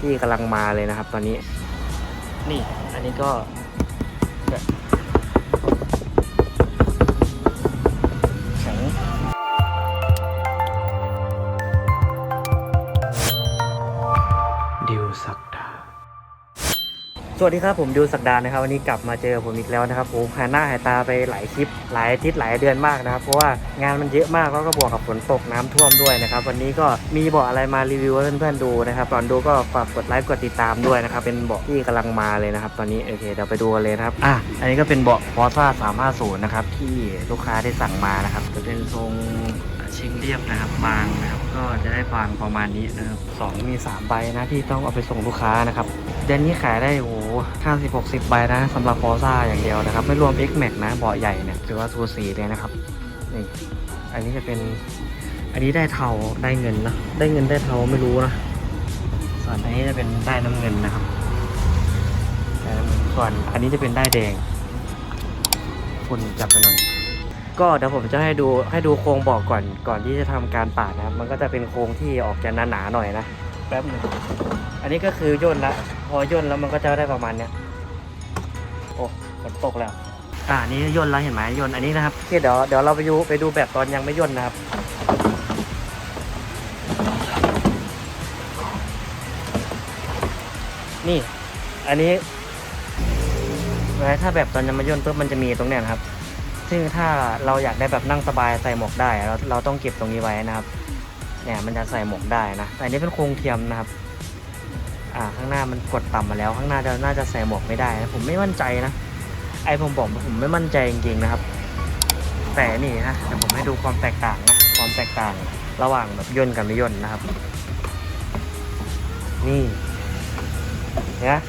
ที่กำลังมาเลยนะครับ ตอนนี้ นี่ อันนี้ก็ สวัสดีครับ ผมดิวสักดานะครับ วันนี้กลับมาเจอผมอีกแล้วนะครับผมหายหน้าหายตาไปหลายคลิป หลายอาทิตย์หลายเดือนมากนะครับ เพราะว่างานมันเยอะมากแล้วก็บวกกับฝนตกน้ำท่วมด้วยนะครับ วันนี้ก็มีเบาะอะไรมารีวิวให้เพื่อนๆดูนะครับก่อนดูก็ฝากกดไลค์กดติดตามด้วยนะครับ เป็นเบาะที่กำลังมาเลยนะครับ ตอนนี้โอเคเดี๋ยวไปดูกันเลยนะครับอะอันนี้ก็เป็นเบาะฟอร์ซ่า350นะครับที่ลูกค้าได้สั่งมานะครับจะเป็นทรงชิงเรียบนะครับบางนะครับก็จะได้บางประมาณนี้นะครับสองมีสามใบนะที่ต้องเอาไปส่งลูกค้านะครับเดือนนี้ขายได้โอ้ ห้าสิบหกสิบใบนะสำหรับฟอร์ซ่าอย่างเดียวนะครับ ไม่รวม X Max นะเบาะใหญ่เนี่ยถือว่าสูสีเลยนะครับนี่อันนี้จะเป็นอันนี้ได้เทาได้เงินนะได้เงินได้เทาไม่รู้นะส่วนอันนี้จะเป็นได้น้ำเงินนะครับได้น้ำเงินส่วนอันนี้จะเป็นได้แดงฝุ่นจับไปหน่อยก็เดี๋ยวผมจะให้ดูให้ดูโครงบอกก่อนก่อนที่จะทำการปาดนะครับ มันก็จะเป็นโครงที่ออกจะหนาๆหน่อยนะ แป๊บหนึงอันนี้ก็คือย่นละ พอย่นแล้วมันก็จะได้ประมาณเนี้ยโอ้ฝนตกแล้ว อ่าอันนี้ย่นแล้วเห็นไหมย่นอันนี้นะครับโอเคเดี๋ยวเดี๋ยวเราไปดูไปดูแบบตอนยังไม่ย่นนะครับ นี่ อันนี้ถ้าแบบตอนยังไม่ย่นปุ๊บมันจะมีตรงเนี้ยนะครับ ซึ่งถ้าเราอยากได้แบบนั่งสบายใส่หมวกได้เราเราต้องเก็บตรงนี้ไว้นะครับ เนี่ยมันจะใส่หมวกได้นะแต่อันนี้เป็นโครงเทียมนะครับ อ่าข้างหน้ามันกดต่ำมาแล้ว ข้างหน้าจะน่าจะใส่หมวกไม่ได้นะผมไม่มั่นใจนะไอผมบอกผมไม่มั่นใจจริงๆนะครับ แต่นี่นะเดี๋ยวผมให้ดูความแตกต่างนะความแตกต่างระหว่างแบบย่นกับไม่ย่นนะครับ นี่เห็นะ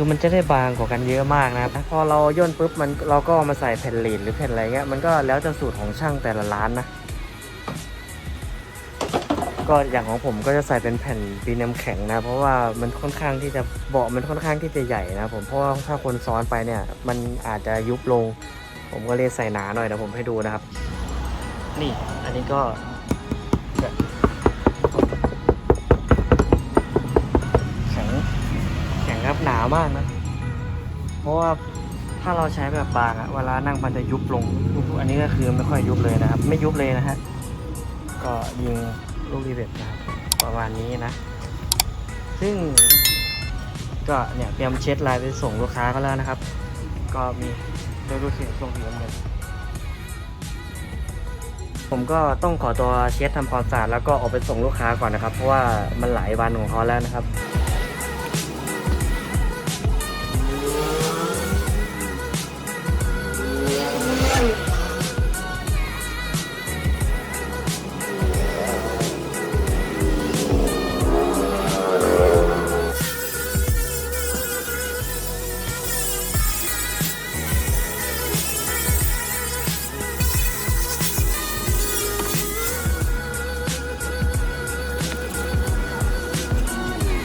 คือมันจะได้บางกว่ากันเยอะมากนะครับพอเราย่นปุ๊บมันเราก็ามาใส่แผ่นเลีดหรือแผ่นอะไรเงี้ยมันก็แล้วแต่สูตรของช่างแต่ละร้านนะก็อย่างของผมก็จะใส่เป็นแผ่นปีน้ำแข็งนะ เพราะว่ามันค่อนข้างที่จะเบาะมันค่อนข้างที่จะใหญ่นะผมเพราะว่าถ้าคนซ้อนไปเนี่ยมันอาจจะยุบลง ผมก็เลยใส่หนาหน่อยเดี๋ยวผมให้ดูนะครับ นี่อันนี้ก็ ข็งครับหนามากนะ เพราะว่าถ้าเราใช้แบบบางอะเวลานั่งมันจะยุบลง อันนี้ก็คือไม่ค่อยยุบเลยนะครับ ไม่ยุบเลยนะฮะ ก็ยิงลูกรีเวทนะครับประมาณนี้นะ ซึ่งก็เนี่ยเตรียมเช็ดลายไปส่งลูกค้าเขาแล้วนะครับ ก็มีโดยรูปเสียงส่งถึงเลยผมก็ต้องขอตัวเช็ดทำความสะอาดแล้วก็ออกไปส่งลูกค้าก่อนนะครับ เพราะว่ามันหลายวันของเขาแล้วนะครับ